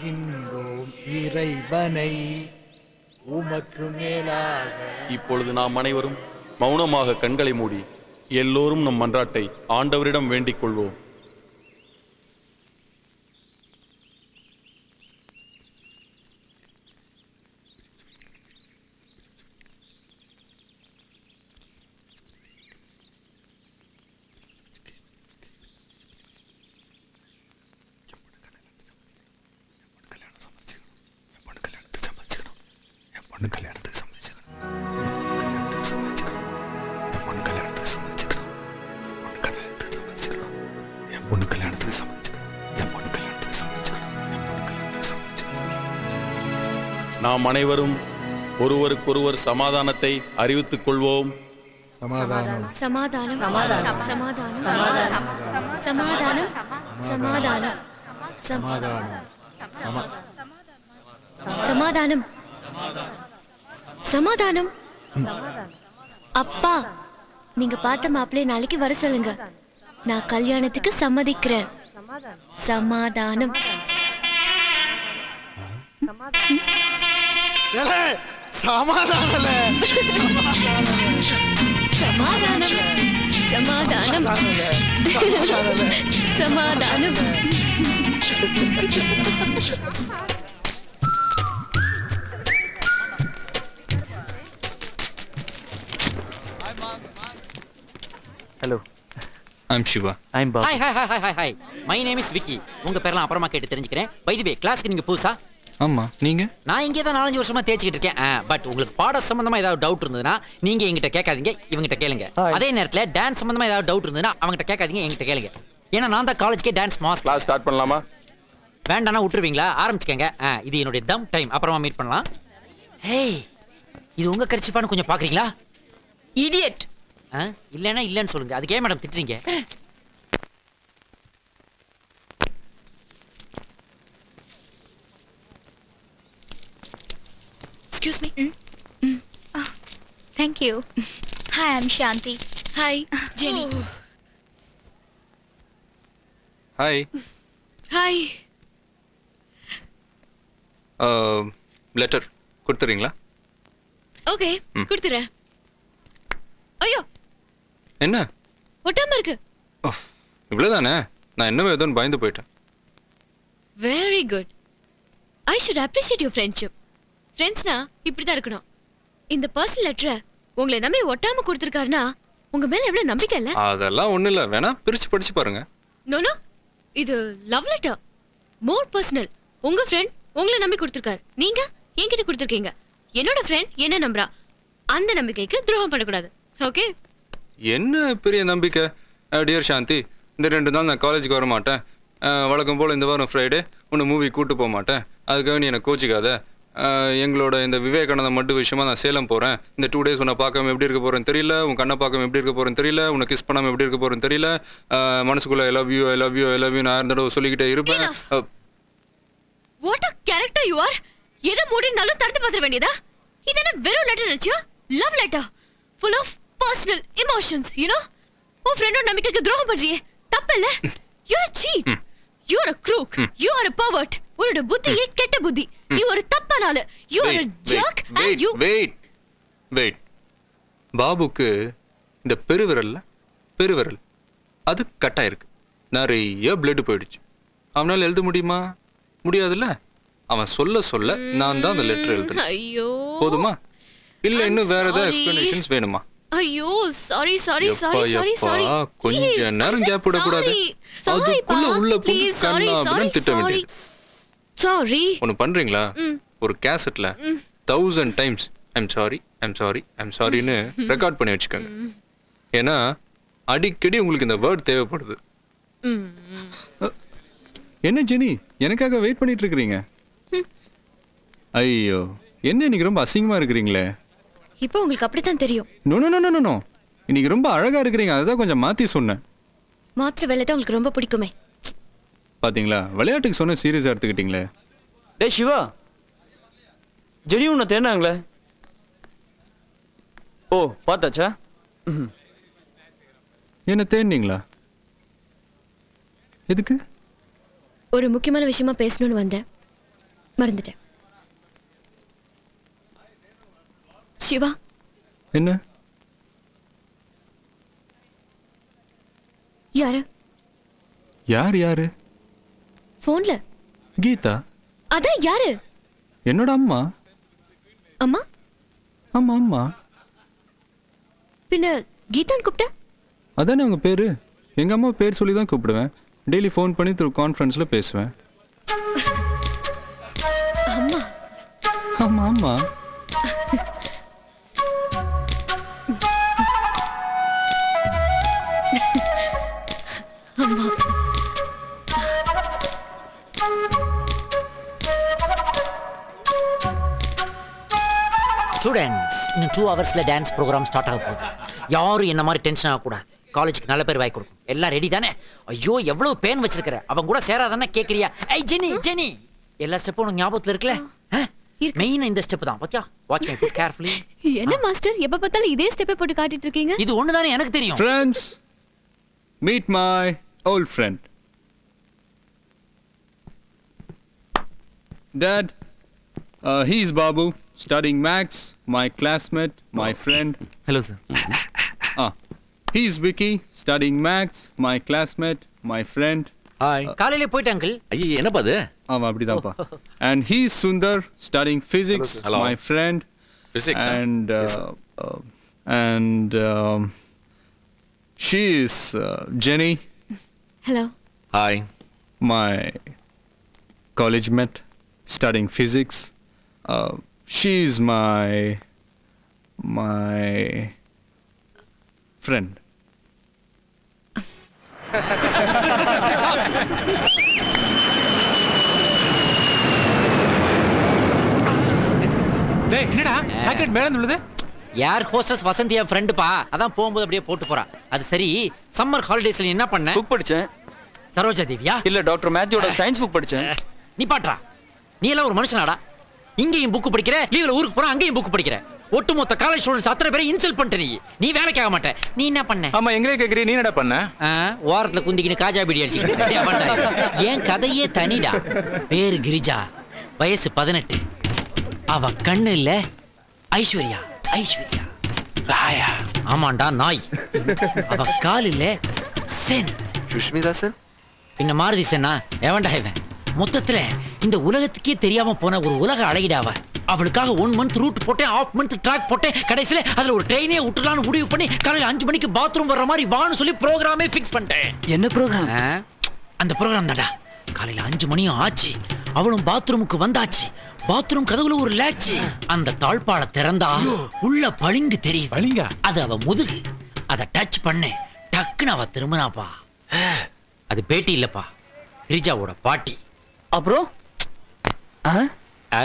வேண்டுகின்றோம் இறைவனை. உமக்கு மேலாக இப்பொழுது நாம் அனைவரும் மௌனமாக கண்களை மூடி எல்லோரும் நம் மன்றாட்டை ஆண்டவரிடம் வேண்டிக் கொள்வோம். நாம் அனைவரும் ஒருவருக்கொருவர் சமாதானத்தை அறிவித்துக் கொள்வோம் சமாதானம் சமாதானம் சமாதானம் சமாதானம் சமாதானம் சமாதானம் சமாதானம் சமாதானம் சமாதானம் அப்பா நீங்க பார்த்த மாப்பிள்ளை நாளைக்கு வர சொல்லுங்க நான் கல்யாணத்துக்கு சம்மதிக்கிறேன் சமாதானம் ஏலே, சமாதானல சமாதானம். சமாதானம். சமாதானம். Hello I'm Shiva I'm Bob hi hi hi hi hi hi my name is Vicky உங்க பேர்லாம் அப்புறமா கேட்டு தெரிஞ்சுக்கிறேன். பை தி வே கிளாஸ்க்கு நீங்க புதுசா ஆமா. நீங்க? நான் இங்கே தான் நாலஞ்சு வருஷமா தேய்ச்சிக்கிட்டு இருக்கேன். பட் உங்களுக்கு பாட சம்பந்தமா ஏதாவது டவுட் இருந்ததுன்னா நீங்க எங்கிட்ட கேட்காதீங்க இவங்கிட்ட கேளுங்க. அதே நேரத்துல டான்ஸ் சம்பந்தமா ஏதாவது டவுட் இருந்ததுன்னா அவங்ககிட்ட கேட்காதீங்க எங்கிட்ட கேளுங்க. ஏன்னா நான் தான் காலேஜ்க்கே டான்ஸ் மாஸ்டர் கிளாஸ் ஸ்டார்ட் பண்ணலாமா? வேண்டாம்னா விட்டுருவீங்களா? ஆரம்பிச்சுக்கங்க. இது என்னுடைய தம் டைம் அப்புறமா மீட் பண்ணலாம். ஹேய் இது உங்க கரிச்சிப்பான்னு கொஞ்சம் பாக்குறீங்களா? இடியட் ஆ, இல்லைன்னா இல்லைன்னு சொல்லுங்க. அதுக்கு ஏன் madam திட்டுறீங்க? Excuse me Thank you. Hi, I'm Shanti. Hi Jenny hi hi letter கொடுத்துறீங்களா? Okay ம். கொடுத்துறேன். ஐயோ! என்ன? ஒட்டாம இருக்கு. ஓ இவ்வளோதானே நான் என்னவோ ஏதோன்னு பயந்து போயிட்டேன். Very good I should appreciate your friendship ஃப்ரெண்ட்ஸ்னா இப்படி தான் இருக்கணும். இந்த பர்சனல் லெட்டரை உங்களை நம்பி ஒட்டாம கொடுத்துருக்காருன்னா உங்க மேல எவ்வளவு நம்பிக்கை இல்ல? அதெல்லாம் ஒன்றும் இல்லை. வேணா பிரித்து படிச்சு பாருங்க. நோ நோ இது லவ் லெட்டர் மோர் பர்சனல் உங்க ஃப்ரெண்ட் உங்களை நம்பி கொடுத்துருக்காரு. நீங்க என்கிட்ட கொடுத்துருக்கீங்க. என்னோட ஃப்ரெண்ட் என்ன நம்புறா? அந்த நம்பிக்கைக்கு துரோகம் பண்ணக்கூடாது. ஓகே என்ன பெரிய நம்பிக்கை? டியர் சாந்தி இந்த ரெண்டு நாள் நான் காலேஜுக்கு வர மாட்டேன் வழக்கம் போல் இந்த வாரம் ஃப்ரைடே உன்னை மூவி கூட்டு போக மாட்டேன் அதுக்காக நீ என்னை கோச்சிக்காத. எங்களோட இந்த விவேகானந்தா மட்டு விஷயமா நான் சேலம் போகிறேன் இந்த டூ டேஸ் உன்னை பார்க்காம எப்படி இருக்க போகிறேன்னு தெரியல உன் கண்ணை பார்க்காம எப்படி இருக்க போகிறேன்னு தெரியல உன்னை கிஸ் பண்ணாம எப்படி இருக்க போகிறேன்னு தெரியல. மனசுக்குள்ள I love you I love you I love you நான் ஆயிரம் தடவை சொல்லிக்கிட்டே இருப்பேன். What a character you are எதை மூடினாலும் தடுத்து பார்த்துட வேண்டியதா? இது என்ன வெறும் லெட்டர் நினைச்சியா? Love letter full of personal emotions you know உன் ஃப்ரெண்டோட நம்பிக்கைக்கு துரோகம் பண்றியே. தப்பு இல்ல. You're a cheat you're a crook you are a pervert உன்னோட புத்தியே கெட்ட புத்தி. நீ ஒரு தப்பான ஆளு you are wait, jerk and you wait, wait. பாபுக்கு இந்த பெருவிரல்ல பெருவிரல் அது கட்டாயிருக்கு நிறைய பிளட் போயிடுச்சு. அவனால எழுத முடியுமா? முடியாதுல்ல? அவன் சொல்ல சொல்ல நான் தான் அந்த லெட்டர் எழுதுனேன். ஐயோ. போதுமா? இல்ல இன்னும் வேற ஏதாவது. எக்ஸ்பிளனேஷன்ஸ் வேணுமா? ஐயோ sorry sorry sorry sorry sorry கொஞ்ச நேரம் gap விடக்கூடாது. அதுக்குள்ள உள்ள சாரி கண்ணாபின்னு சாரி திட்ட வேண்டியது. சாரி ஒன்று பண்றீங்களா? ஒரு கேசட்ல thousand times I'm sorry I'm sorry I'm சாரின்னு ரெக்கார்ட் பண்ணி வச்சுக்கோங்க. ஏன்னா அடிக்கடி உங்களுக்கு இந்த வேர்ட் தேவைப்படுது. என்ன ஜெனி? எனக்காக வெயிட் பண்ணிட்டு இருக்கிறீங்க ஐயோ என்ன இன்னைக்கு ரொம்ப அசிங்கமா இருக்கிறீங்களே? இப்போ உங்களுக்கு அப்படித்தான் தெரியும். No no no no no இன்னைக்கு ரொம்ப அழகா இருக்கிறீங்க. அதான் கொஞ்சம் மாத்தி சொன்னேன். மாத்திர வேலை தான் உங்களுக்கு ரொம்ப பிடிக்குமே. பாத்தீங்களா? விளையாட்டுக்கு சொன்ன சீரியஸா எடுத்துக்கிட்டீங்களே? டேய் சிவா ஜெனி உன்னை தேடினாங்களே? ஓ பார்த்தாச்சா? ம் என்ன தேடினீங்களா? எதுக்கு? ஒரு முக்கியமான விஷயமா பேசணும்னு வந்தேன். மறந்துட்டேன். சிவா. என்ன? யாரு? யார் யாரு? போன்ல. கீதா. அதான் யாரு? என்னோட அம்மா. அம்மா? ஆமா அம்மா. பின்ன கீதான் கூப்பிட்ட? அதானே அவங்க பேரு? எங்க அம்மா பேர் சொல்லி தான் கூப்பிடுவேன். டெய்லி ஃபோன் பண்ணி த்ரூ கான்ஃபரன்ஸ்ல பேசுவேன். அம்மா. ஆமா ஆமா அம்மா. ஸ்டூடெண்ட்ஸ் இன்னும் டூ ஹவர்ஸ்ல டான்ஸ் ப்ரோக்ராம் ஸ்டார்ட் ஆக போகுது. யாரும் என்ன மாதிரி டென்ஷன் ஆகக்கூடாது. காலேஜுக்கு நல்ல பேர் வாங்கி கொடுக்கும். எல்லாம் ரெடி தானே? ஐயோ எவ்வளவு பேன் வச்சிருக்கிற? அவன் கூட சேராதானே கேக்குறியா? ஐ ஜெனி ஜெனி. எல்லா ஸ்டெப்பும் உனக்கு ஞாபகத்துல இருக்குல்ல? இருக்கு. மெயின் இந்த ஸ்டெப் தான். பாத்தியா? வாட்ச் மை ஃபுட் கேர்ஃபுல்லி என்ன மாஸ்டர் எப்ப பார்த்தாலும் இதே ஸ்டெப்பை போட்டு காட்டிட்டு இருக்கீங்க? இது ஒண்ணு தானே எனக்கு தெரியும். Friends, meet my old friend. Dad, uh, he's Babu, studying Max, my classmate, my friend. Hello sir Ah, he's Vicky, studying Max, my classmate, my friend. Hi காலையில போயிட்டு அங்கிள் ஐயோ என்னப்பா அது ஆமா அப்படிதான்ப்பா and he's Sundar studying physics Hello. my friend Physics, huh? and uh, uh, and um, she is uh, Jenny hello hi my college mate Studying physics. Uh, she's my my friend. டேய் என்னடா? Jacket மேல உள்ளது யார் hostess Vasanthi என் ஃப்ரெண்டுப்பா அதான் போகும்போது அப்படியே போட்டு போறா. அது சரி சம்மர் ஹாலிடேஸ்ல நீ என்ன பண்ண? புக் படிச்சேன். சரோஜா தேவியா? இல்ல டாக்டர் மேத்யூட சயின்ஸ் புக் படிச்சேன். நீ பாட்றா நீ எல்லாம் ஒரு மனுஷனாடா. இங்கேயும் புக் படிக்கிற லீவ்ல ஊருக்கு போற அங்கேயும் புக் படிக்கிற. ஒட்டுமொத்த காலேஜ் ஸ்டூடெண்ட்ஸ் அத்தனை பேரை இன்சல்ட் பண்ணிட்ட நீ. நீ வேலைக்கு ஆக மாட்ட. நீ என்ன பண்ண? ஆமா எங்களே கேக்குறீ நீ என்னடா பண்ண? ஓரத்துல குந்திக்கின்னு காஜா பீடி அடிச்சுக்கிட்டு என் கதையே தனிடா. பேரு கிரிஜா. வயசு பதினெட்டு. அவ கண்ணு இல்ல ஐஸ்வர்யா. ஐஸ்வர்யா. ராயா. ஆமாண்டா நாய். அவ கால் இல்ல சென். சுஷ்மிதா சார் பின்ன மாருதி சென்னா? எவன்டா இவன்? மொத்தத்துல இந்த உலகத்துக்கே தெரியாம போன ஒரு உலக அழகிடா அவ. அவளுக்காக ஒன் மந்த் ரூட் போட்டேன் ஆஃப் மந்த் ட்ராக் போட்டேன். கடைசியில அதுல ஒரு ட்ரெயினே விட்டுலான்னு முடிவு பண்ணி காலையில அஞ்சு மணிக்கு பாத்ரூம் வர்ற மாதிரி வான்னு சொல்லி ப்ரோக்ராமே ஃபிக்ஸ் பண்ணிட்டேன். என்ன ப்ரோக்ராம் அந்த ப்ரோக்ராம் தான்டா. காலையில அஞ்சு மணியும் ஆச்சு. அவளும் பாத்ரூமுக்கு வந்தாச்சு. பாத்ரூம் கதவுல ஒரு லேட்ச் அந்த தாழ்பாள திறந்தா உள்ள பளிங்கு தெரியுது. பளிங்கா? அது அவ முதுகு. அத டச் பண்ணேன். டக்குன்னு அவ திரும்பினாப்பா. அது பேட்டி இல்லப்பா. கிரிஜாவோட பாட்டி. அப்புறம் ஆ? ஆ.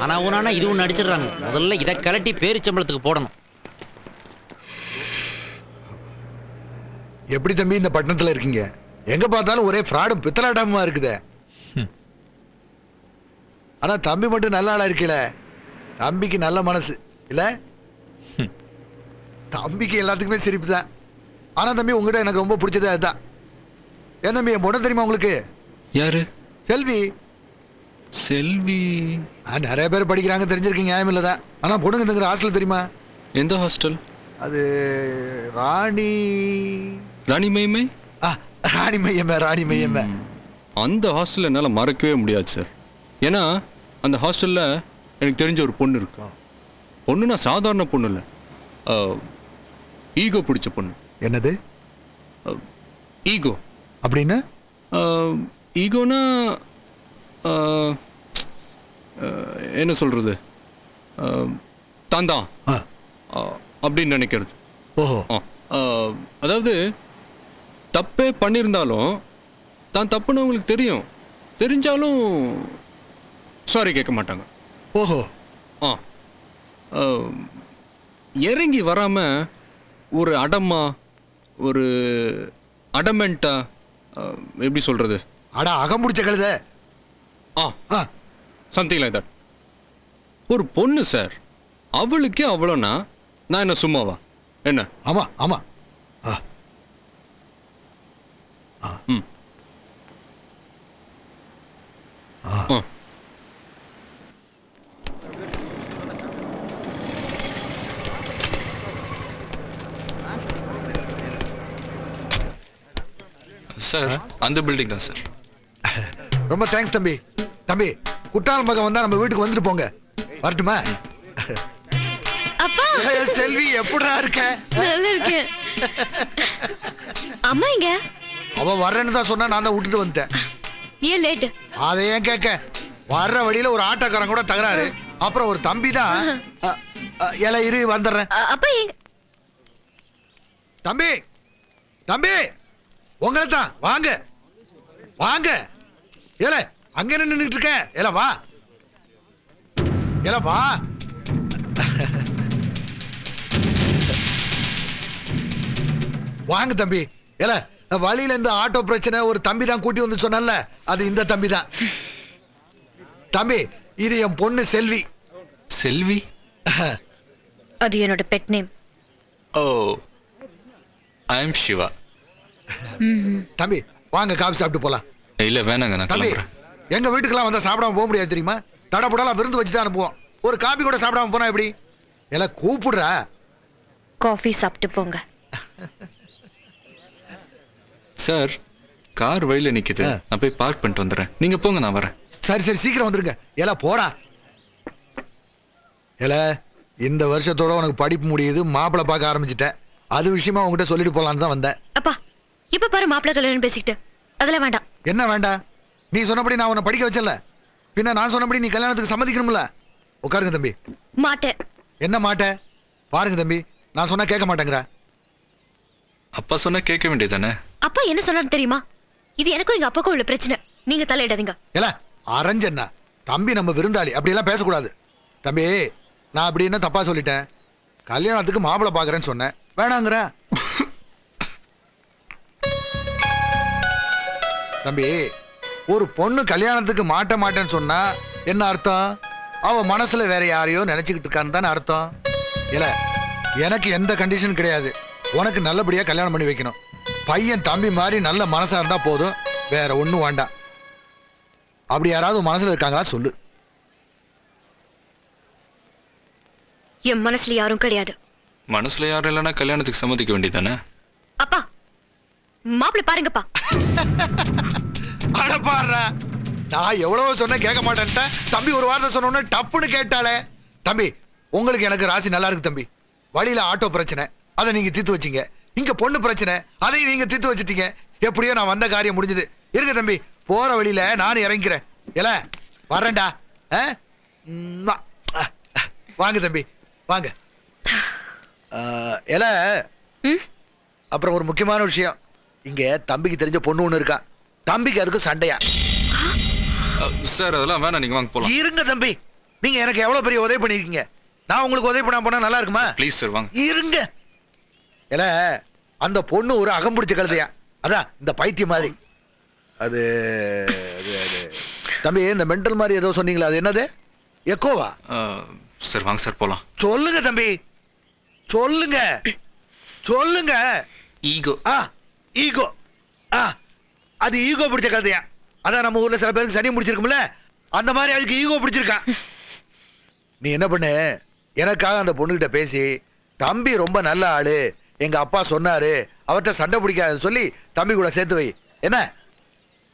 ஆனா ஊனானா இதுவும் நடிச்சிடுறாங்க முதல்ல இதை கலட்டி பேரிச்சம்பளத்துக்கு போடணும் எப்படி தம்பி இந்த பட்டணத்துல இருக்கீங்க? எங்க பார்த்தாலும் ஒரே ஃப்ராடும் பித்தலாட்டமா இருக்குதே. ஆனா தம்பி மட்டும் நல்ல ஆளா இருக்கல தம்பிக்கு நல்ல மனசு இல்ல? தம்பிக்கு எல்லாத்துக்குமே சிரிப்பு தான். ஆனா தம்பி உங்ககிட்ட எனக்கு ரொம்ப பிடிச்சது அதுதான். ஏன் தம்பி என் பொண்ணு தெரியுமா உங்களுக்கு? யாரு? செல்வி. செல்வி. நிறைய பேர் படிக்கிறாங்க தெரிஞ்சிருக்கீங்க நியாயம் இல்லை தான். ஆனா பொண்ணுங்க தங்குற ஹாஸ்டல் தெரியுமா? எந்த ஹாஸ்டல் அது ராணி ராணி மைமை ஆ ராணி மையமே ராணி மையமே அந்த ஹாஸ்டல் என்னால் மறக்கவே முடியாது சார் ஏன்னா அந்த ஹாஸ்டலில் எனக்கு தெரிஞ்ச ஒரு பொண்ணு இருக்கு. பொண்ணுனா சாதாரண பொண்ணு இல்லை. ஈகோ பிடிச்ச பொண்ணு. என்னது? ஈகோ அப்படின்னு? ஈகோனா என்ன சொல்கிறது தான் தான் ஆ, அப்படின்னு நினைக்கிறது. ஓஹோ. அதாவது தப்பே பண்ணியிருந்தாலும் தான் தப்புன்னு அவங்களுக்கு தெரியும். தெரிஞ்சாலும் சாரி கேட்க மாட்டாங்க. ஓஹோ. ஆ. இறங்கி வராமல் ஒரு அடமா ஒரு அடமெண்ட்டா எப்படி சொல்கிறது அட அகம் பிடிச்ச கழுத. ஆ. ஆ. சம்திங் லைக் தட் ஒரு பொண்ணு சார் அவளுக்கே அவ்வளோனா நான் என்ன சும்மாவா? என்ன? ஆமா ஆமா. ஆ ம் ஆ. சார் அந்த பில்டிங் தான் சார். ரொம்ப தேங்க்ஸ் தம்பி. தம்பி குட்டால் மகன் வந்தா நம்ம வீட்டுக்கு வந்துட்டு போங்க. வரட்டுமா? அப்பா! செல்வி எப்படிடா இருக்க? நல்லா இருக்கேன். அம்மா இங்க அவ வர்றேன்னு தான் சொன்னா நான் தான் விட்டுட்டு வந்துட்டேன். ஏன் லேட் அதை ஏன் கேட்க? வர்ற வழியில ஒரு ஆட்டோக்காரன் கூட தகராறு. அப்புறம் ஒரு தம்பி தான் ஏல இரு வந்துடுறேன். அப்பா தம்பி தம்பி உங்களை தான். வாங்க. வாங்க. ஏல அங்க என்ன நின்னுட்டு இருக்க? ஏல வா. ஏல வா. வாங்க தம்பி. ஏல வழியில இந்த ஆட்டோ பிரச்சனை ஒரு தம்பி தான் கூட்டி வந்து சொன்னல அது இந்த தம்பி தான். தம்பி இது என் பொண்ணு செல்வி. செல்வி? அது என்னோட pet name oh I am Shiva தம்பி வாங்க காபி சாப்பிட்டு போலாம். இல்லை வேணாங்க நான் தம்பி கிளம்புறேன். எங்க வீட்டுக்கெல்லாம் வந்தா சாப்பிடாம போக முடியாது தெரியுமா? தடபுடலாம் விருந்து வச்சு தான் அனுப்புவோம். ஒரு காபி கூட சாப்பிடாம போனா எப்படி? எல்லாம் கூப்பிடுறா. காஃபி சாப்பிட்டு போங்க. சார் கார் வழியில் நிக்குது. ஆ. நான் போய் பார்க் பண்ணிட்டு வந்துடுறேன். நீங்க போங்க நான் வரேன். சரி சரி சீக்கிரம் வந்துருங்க. எல்லாம் போடா. ஏல இந்த வருஷத்தோட உனக்கு படிப்பு முடியுது. மாப்பிள்ளை பார்க்க ஆரம்பிச்சிட்டேன். அது விஷயமா உங்ககிட்ட சொல்லிட்டு போலான்னு தான் வந்தேன். அப்பா இப்ப பாரு மாப்பிள்ளை கல்யாணம் பேசிக்கிட்டு. அதெல்லாம் வேண்டாம். என்ன வேண்டாம்? நீ சொன்னபடி நான் உன்னை படிக்க வச்சல. பின்ன நான் சொன்னபடி நீ கல்யாணத்துக்கு சம்மதிக்கணும்ல. உட்காருங்க தம்பி. மாட்டேன். என்ன மாட்ட? பாருங்க தம்பி. நான் சொன்னா கேட்க மாட்டேங்கிறா. அப்பா சொன்னா கேட்க வேண்டியதானே அப்பா என்ன சொன்னாரு தெரியுமா? இது எனக்கும் எங்க அப்பாக்கும் உள்ள பிரச்சனை. நீங்க தலையிடாதீங்க. ஏல அரஞ்சண்ணா. தம்பி நம்ம விருந்தாளி அப்படியெல்லாம் பேசக்கூடாது. தம்பி நான் அப்படி என்ன தப்பா சொல்லிட்டேன்? கல்யாணத்துக்கு மாப்பிள்ளை பார்க்குறேன்னு சொன்னேன். வேணாங்கிற. தம்பி ஒரு பொண்ணு கல்யாணத்துக்கு மாட்ட மாட்டேன்னு சொன்னா என்ன அர்த்தம்? அவ மனசுல வேற யாரையோ நினைச்சுக்கிட்டு இருக்கான்னு தானே அர்த்தம்? இல்ல எனக்கு எந்த கண்டிஷன் கிடையாது. உனக்கு நல்லபடியா கல்யாணம் பண்ணி வைக்கணும். பையன் தம்பி மாதிரி நல்ல மனசா இருந்தா போதும். வேற ஒண்ணும் வேண்டாம். அப்படி யாராவது மனசுல இருக்காங்களா சொல்லு. என் மனசுல யாரும் கிடையாது. மனசுல யாரும் இல்லைன்னா கல்யாணத்துக்கு சம்மதிக்க வேண்டியதானே அப்பா மாப்பிள்ளை பாருங்கப்பா. அட பாடுறா. நான் எவ்வளவோ சொன்னேன் கேட்க மாட்டேன்ட்டேன் தம்பி ஒரு வார்த்தை சொன்னோன்னே டப்புன்னு கேட்டாளே. தம்பி உங்களுக்கு எனக்கு ராசி நல்லா இருக்கு தம்பி. வழியில ஆட்டோ பிரச்சனை. அதை நீங்க தீர்த்து வச்சீங்க. இங்க பொண்ணு பிரச்சனை அதையும் நீங்க தீர்த்து வச்சிட்டீங்க. எப்படியோ நான் வந்த காரியம் முடிஞ்சது. இருங்க தம்பி போற வழியில நானும் இறங்கிக்கிறேன். ஏல வரேன்டா ஆ? ம்மா. வாங்க தம்பி வாங்க. ம்? அப்புறம் ஒரு முக்கியமான விஷயம். இங்க தம்பிக்கு தெரிஞ்ச பொண்ணு ஒண்ணு இருக்கா. தம்பிக்கு அதுக்கு சண்டையா? சார் அதெல்லாம் வேணாம் நீங்க வாங்க போலாம். இருங்க தம்பி. நீங்க எனக்கு எவ்வளவு பெரிய உதவி பண்ணிருக்கீங்க நான் உங்களுக்கு உதவி பண்ண போனா நல்லா இருக்குமா? ப்ளீஸ் சார் வாங்க. இருங்க. ஏல அந்த பொண்ணு ஒரு அகம் பிடிச்ச கழுதையா? அதான் இந்த பைத்தியம் மாதிரி. அது அது அது. தம்பி இந்த மென்டல் மாதிரி ஏதோ சொன்னீங்களா அது என்னது? எக்கோவா? சார் வாங்க சார் போலாம். சொல்லுங்க தம்பி. சொல்லுங்க. சொல்லுங்க. ஈகோ. ஆ ஈகோ. ஆ அது ஈகோ பிடிச்ச கதையா அதான் நம்ம ஊர்ல சில பேருக்கு சனி முடிச்சிருக்கும்ல? அந்த மாதிரி அதுக்கு ஈகோ பிடிச்சிருக்கான் நீ என்ன பண்ணு? எனக்காக அந்த பொண்ணுகிட்ட பேசி தம்பி ரொம்ப நல்ல ஆளு. எங்க அப்பா சொன்னாரு அவர்கிட்ட சண்டை பிடிக்காதுன்னு சொல்லி தம்பி கூட சேர்த்து வை. என்ன?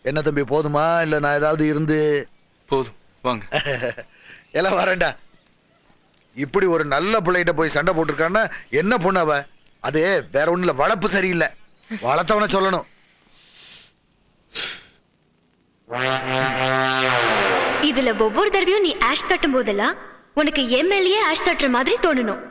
என்ன தம்பி போதுமா? இல்ல நான் ஏதாவது இருந்து? போதும் வாங்க. எல்லாம் வரேன்டா. இப்படி ஒரு நல்ல பிள்ளைகிட்ட போய் சண்டை போட்டிருக்கான்னா என்ன பொண்ணு அவ? அது வேற ஒண்ணுல வளர்ப்பு சரியில்லை. வளர்த்தவன சொல்லணும். இதுல ஒவ்வொரு தடவையும் நீ ஆஷ் தட்டும் போதெல்லாம் உனக்கு எம்எல்ஏ ஆஷ் தட்டுற மாதிரி தோணணும்.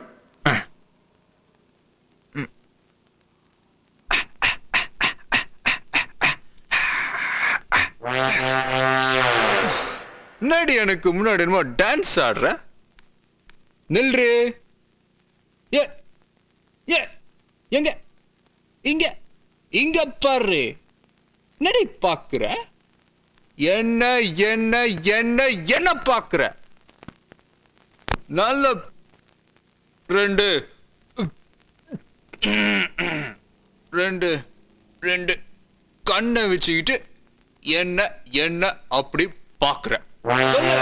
முன்னாடி எனக்கு முன்னாடி என்னமோ டான்ஸ் ஆடுற. நில்று. ஏ ஏ எங்க இங்க இங்க பாரு. நடி பாக்குற. என்ன என்ன என்ன என்ன பாக்குற. நல்ல ரெண்டு. ரெண்டு ரெண்டு. கண்ணை வச்சுக்கிட்டு என்ன என்ன அப்படி பாக்குற சொல்லு.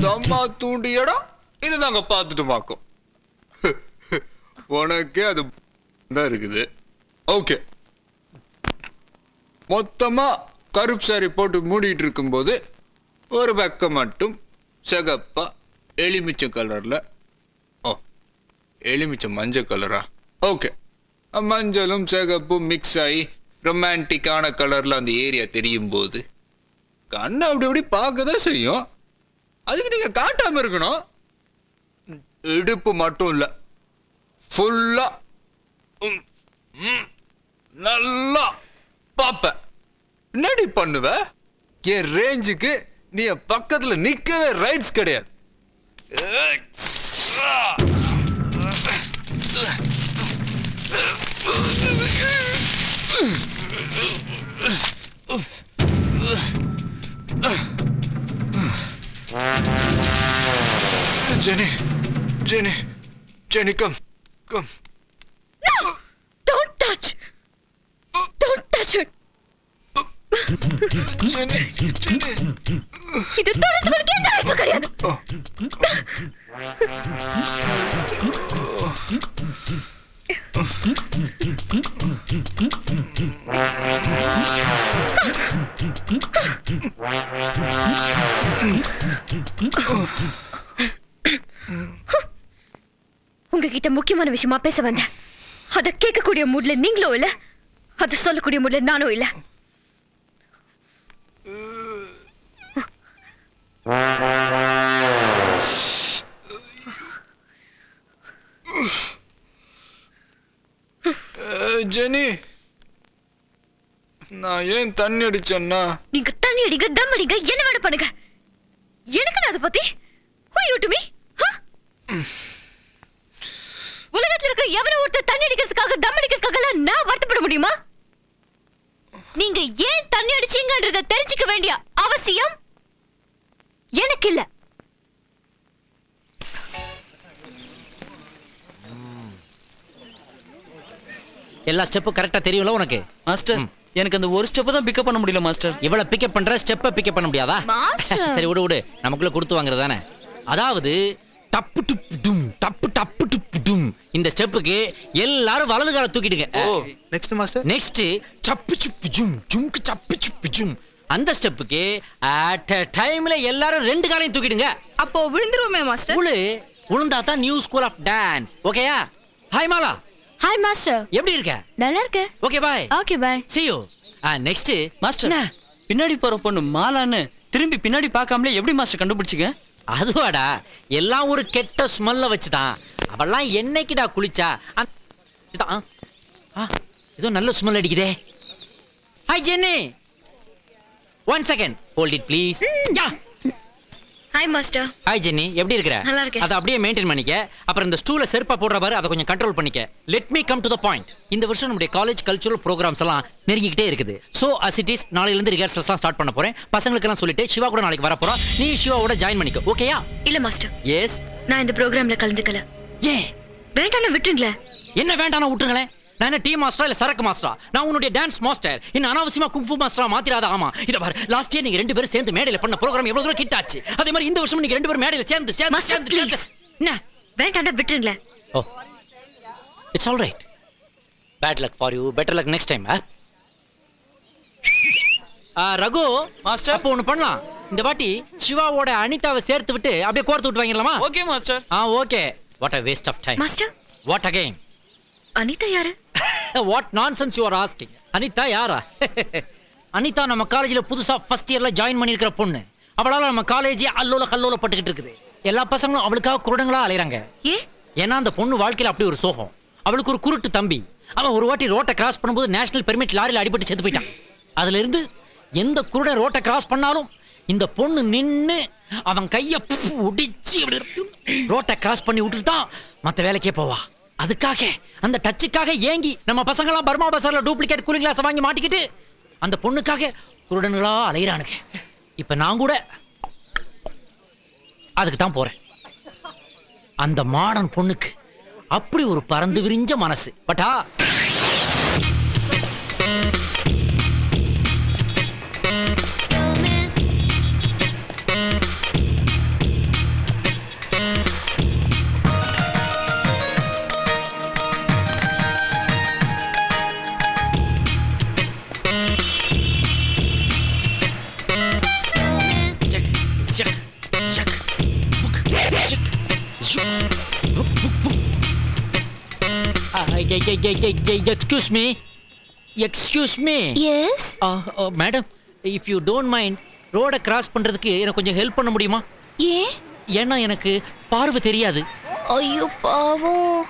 தம்மா தூண்டி இடம் இது நாங்க பார்த்துட்டு பார்க்கோம் உனக்கே அது தான் இருக்குது. ஓகே. மொத்தமா கருப்பு சாரி போட்டு மூடிட்டு இருக்கும்போது ஒரு பக்கம் மட்டும் சிகப்பா எலுமிச்சை கலர்ல ஓ எலுமிச்சை மஞ்சள் கலரா ஓகே. மஞ்சளும் சிகப்பும் மிக்ஸ் ஆகி ரொமான்டிக்கான கலர்ல அந்த ஏரியா தெரியும் போது கண்ணை அப்படி அப்படி பார்க்க தான் செய்யும். அதுக்கு நீங்க காட்டாம இருக்கணும். இடுப்பு மட்டும் இல்லை. ஃபுல்லா நல்லா பார்ப்பேன் என்னடி பண்ணுவ? என் ரேஞ்சுக்கு நீ என் பக்கத்தில் நிற்கவே ரைட்ஸ் கிடையாது. ஏய். Jenny, Jenny, Jenny, come, come. Don't touch don't touch it Jenny, Jenny. இது தொடர்ந்து வரைக்கும் எந்த அழைப்பும் கிடையாது உங்ககிட்ட முக்கியமான விஷயமா பேச வந்தேன். அத கேட்கக்கூடிய மூட்ல நீங்களும் இல்ல? அத சொல்லக்கூடிய மூட்ல நானும் இல்ல? ஜெனி நான் ஏன் தண்ணி அடிச்சேன்னா? நீங்க தண்ணி அடிங்க தம் அடிங்க என்ன வேணும் பண்ணுங்க. எனக்கு அதை பத்தி? Who you to me? Huh? உலகத்துல இருக்க எவனோ ஒருத்தர் தண்ணி அடிக்கிறதுக்காக தம் அடிக்கிறதுக்காக நான் வருத்தப்பட முடியுமா? நீங்க ஏன் தண்ணி அடிச்சீங்கன்றத தெரிஞ்சுக்க வேண்டிய அவசியம் எனக்கு இல்ல எல்லா ஸ்டெப்பும் கரெக்டா தெரியும்ல உனக்கு? மாஸ்டர் எனக்கு அந்த ஒரு ஸ்டெப் தான் பிக்கப் பண்ண முடியல மாஸ்டர் இவ்வளவு பிக்கப் பண்ற ஸ்டெப்பை பிக்கப் பண்ண முடியாதா. சரி விடு விடு. நமக்குள்ள கொடுத்து வாங்குறது தானே. அதாவது டப்பு டுப்பு டும் டப்பு டப்பு. டும் இந்த ஸ்டெப்புக்கு எல்லாரும் வலது கால தூக்கிடுங்க. நெக்ஸ்ட் மாஸ்டர் நெக்ஸ்ட் சப்பு சுப்பு ஜும் ஜும்க்கு சப்பு சுப்பு ஜும். அந்த ஸ்டெப்புக்கு அட் டைம்ல எல்லாரும் ரெண்டு காலையும் தூக்கிடுங்க. அப்போ விழுந்துருவோமே மாஸ்டர் உளு உளுந்தா தான் நியூ ஸ்கூல் ஆஃப் டான்ஸ் ஓகேயா ஹாய் மாலா ஹாய் மாஸ்டர் எப்படி இருக்க? நல்லா இருக்கு okay bye okay bye see you. Next master பின்னாடி போற பொண்ணு மாலான்னு திரும்பி பின்னாடி பார்க்காமலே எப்படி மாஸ்டர் கண்டுபிடிச்சிங்க அதுவாடா எல்லாம் ஒரு கெட்ட ஸ்மெல்ல வச்சுதான். அவெல்லாம் என்னைக்குடா குளிச்சா? ஏதோ நல்ல smell அடிக்குதே. Hi Jenny one second hold it please ya. Hi master hi Jenny எப்படி இருக்கிற? நல்லா இருக்கேன். அதை அப்படியே மெயின்டைன் பண்ணிக்க. அப்புறம் இந்த ஸ்டூல செருப்பா போடுற பாரு அதை கொஞ்சம் கண்ட்ரோல் பண்ணிக்க. Let me come to the point இந்த வருஷம் நம்முடைய காலேஜ் கல்ச்சுரல் ப்ரோக்ராம்ஸ் எல்லாம் நெருங்கிக்கிட்டே இருக்குது. சோ அஸ் இட் இஸ் நாளையில இருந்து ரிஹர்சல்ஸ் ஸ்டார்ட் பண்ண போறேன். பசங்களுக்கு எல்லாம் சொல்லிட்டு சிவா கூட நாளைக்கு வர போறோம். நீ சிவாவோட ஜாயின் பண்ணிக்கோ. ஓகேயா இல்ல மாஸ்டர் எஸ் நான் இந்த ப்ரோக்ராம்ல கலந்துக்கல. ஏன்? வேண்டாம் விட்டுருங்களேன். என்ன வேண்டாம் விட்டுருங்களேன்? நான் என்ன டீ மாஸ்டரா இல்ல சரக்கு மாஸ்டரா நான் உன்னுடைய டான்ஸ் மாஸ்டர் என்ன அனாவசியமா குங்ஃபு மாஸ்டரா மாத்திராத ஆமா. இத பாரு லாஸ்ட் இயர் நீங்க ரெண்டு பேரும் சேர்ந்து மேடையில பண்ண ப்ரோகிராம் எவ்வளவு தூரம் ஹிட் ஆச்சு? அதே மாதிரி இந்த வருஷம் நீங்க ரெண்டு பேரும் மேடையில சேர்ந்து சேர்ந்து சேர்ந்து சேர்ந்து. என்ன? வேண்டாம் விட்டுருங்களேன். ஓ. It's all right bad luck for you better luck next time Raghu master அப்போ ஒன்று பண்ணலாம். இந்த வாட்டி சிவாவோட அனிதாவை சேர்த்து விட்டு அப்படியே கோர்த்து விட்டு வாங்கிடலாமா? Okay master ah okay what a waste of time master what again Anita யாரு? What nonsense you are asking Anita யாரா? அனிதா நம்ம காலேஜில் புதுசா ஃபர்ஸ்ட் இயர்ல ஜாயின் பண்ணியிருக்கிற பொண்ணு. அவளால நம்ம காலேஜே அல்லோல கல்லோல பட்டுக்கிட்டு இருக்குது. எல்லா பசங்களும் அவளுக்காக குருடங்களா அலையறாங்க. ஏ? ஏன்னா அந்த பொண்ணு வாழ்க்கையில அப்படி ஒரு சோகம். அவளுக்கு ஒரு குருட்டு தம்பி. அவன் ஒரு வாட்டி ரோட்டை கிராஸ் பண்ணும்போது நேஷனல் பெர்மிட் லாரியில் அடிபட்டு செத்து போயிட்டான். அதுல இருந்து எந்த குருடன் ரோட்டை கிராஸ் பண்ணாலும் இந்த பொண்ணு நின்னு அவன் கைய உடிச்சு ரோட்டை கிராஸ் பண்ணி விட்டுட்டு தான் மத்த வேலைக்கே போவா. அதுக்காக அந்த டச்சுக்காக ஏங்கி நம்ம பசங்களாம் பர்மா பசார்ல டூப்ளிகேட் கூலிங் கிளாஸ் வாங்கி மாட்டிக்கிட்டு அந்த பொண்ணுக்காக குருடனுங்களா அலையிறானுங்க. இப்ப நான் கூட அதுக்கு தான் போறேன். அந்த மாடன் பொண்ணுக்கு அப்படி ஒரு பறந்து விரிஞ்ச மனசு. பட்டா Ah, excuse me. Excuse me. Yes Uh, uh, madam, if you don't mind, ரோட கிராஸ் பண்றதுக்கு எனக்கு கொஞ்சம் ஹெல்ப் பண்ண முடியுமா ஏன் ஏன்னா எனக்கு பார்வை தெரியாது ஐயோ பாவம்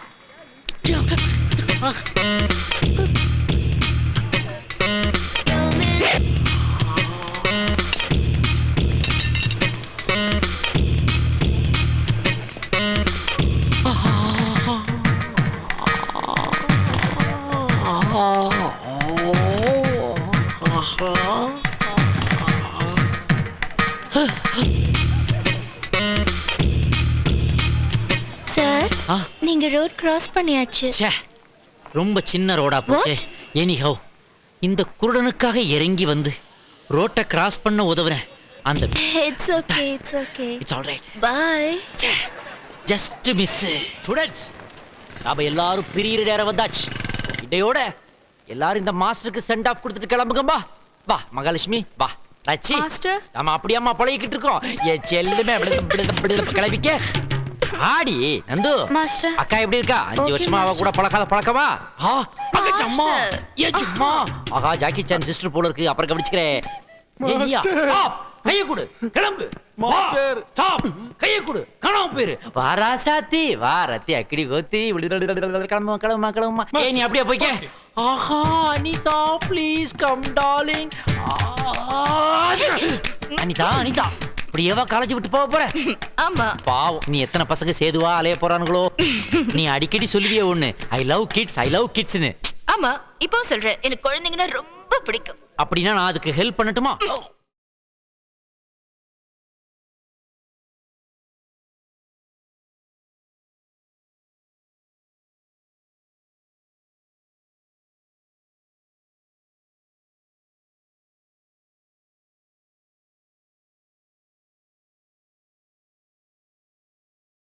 நீங்க ரோட் கிராஸ் பண்ணியாச்சு. ச்சே ரொம்ப சின்ன ரோடா போச்சே. What? எனிஹவ் இந்த குருடனுக்காக இறங்கி வந்து ரோட்டை கிராஸ் பண்ண உதவுறேன். அந்த it's okay it's okay it's all right bye just miss students நாம எல்லாரும் பிரியிற நேரம் வந்தாச்சு. இதையோட எல்லாரும் இந்த மாஸ்டருக்கு சென்ட் ஆஃப் கொடுத்துட்டு கிளம்புங்கம்பா வா. மகாலட்சுமி வா. ரச்சி மாஸ்டர். அப்படியாம்மா பழகிக்கிட்டு இருக்கோம். என் செல்லுமே கிளம்பிக்க. ஆடி நந்து மாஸ்டர். அக்கா எப்படி இருக்கா? அஞ்சு வருஷமா அவ. கூட பழகாத பழக்கமா? அம்மா. ஏன் சும்மா ஆஹா ஜாக்கி சான் சிஸ்டர் போல இருக்கு. அப்புறம் கவனிச்சுக்கிறேன். கையை கொடு. கிளம்பு. மாஸ்டர். ஸ்டாப். கையை கொடு. காணாம போயிரு. வாரா சாத்தி வா ரத்தி அக்கடி கோத்தி. கிளம்புமா கிளம்புமா கிளம்புமா. ஏய் நீ அப்படியே போய்க்க. ஆஹா Anita please come darling Anita Anita. இப்படியேவா college விட்டு போக போற? ஆமா. பாவம் நீ எத்தனை பசங்க சேதுவா அலைய போறானுங்களோ? நீ அடிக்கடி சொல்லுவியே ஒண்ணு I love kids I love கிட்ஸ்னு ஆமா இப்போ சொல்றேன் எனக்கு குழந்தைங்கன்னா ரொம்ப பிடிக்கும். அப்படின்னா நான் அதுக்கு ஹெல்ப் பண்ணட்டுமா?